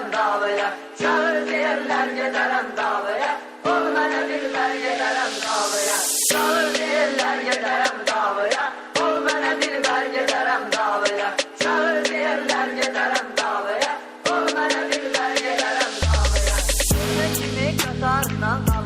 giderim dağlıya Çağır diyenler giderim dağlıya. Olmadı bilber giderim dağlıya Çağır diyenler giderim dağlıya. Olmadı bilber giderim dağlıya Çağır diyenler giderim dağlıya. Olmadı bilber giderim dağlıya. Kimi kimi katardan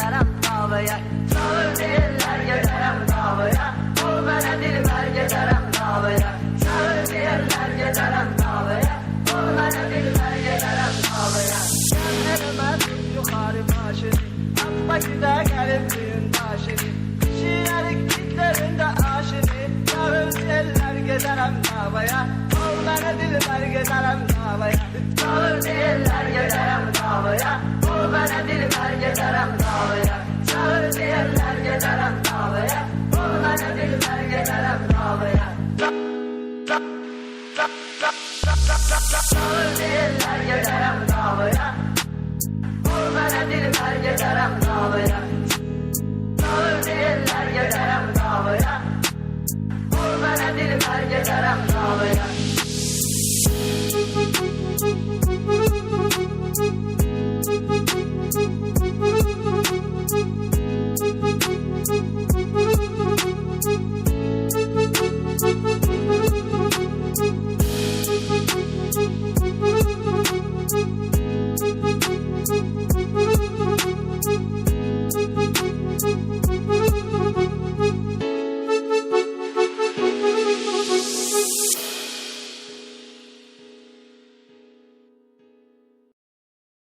gelerem davaya Çağır diyenler gelerem davaya Ol mənə dilbər gelərəm davaya Çağır diyenler gelərəm davaya Ol mənə dilbər gelərəm davaya Gəlmərəmə yuxarı başını. Amma gidə gəlib düyün daşını Kişilərin kitlərində aşını. Çağır diyenler gelərəm davaya Ol mənə dilbər gelərəm davaya Çağır diyenler gelərəm davaya Ol mənə dilbər gelərəm davaya Çağır değiller giderim davaya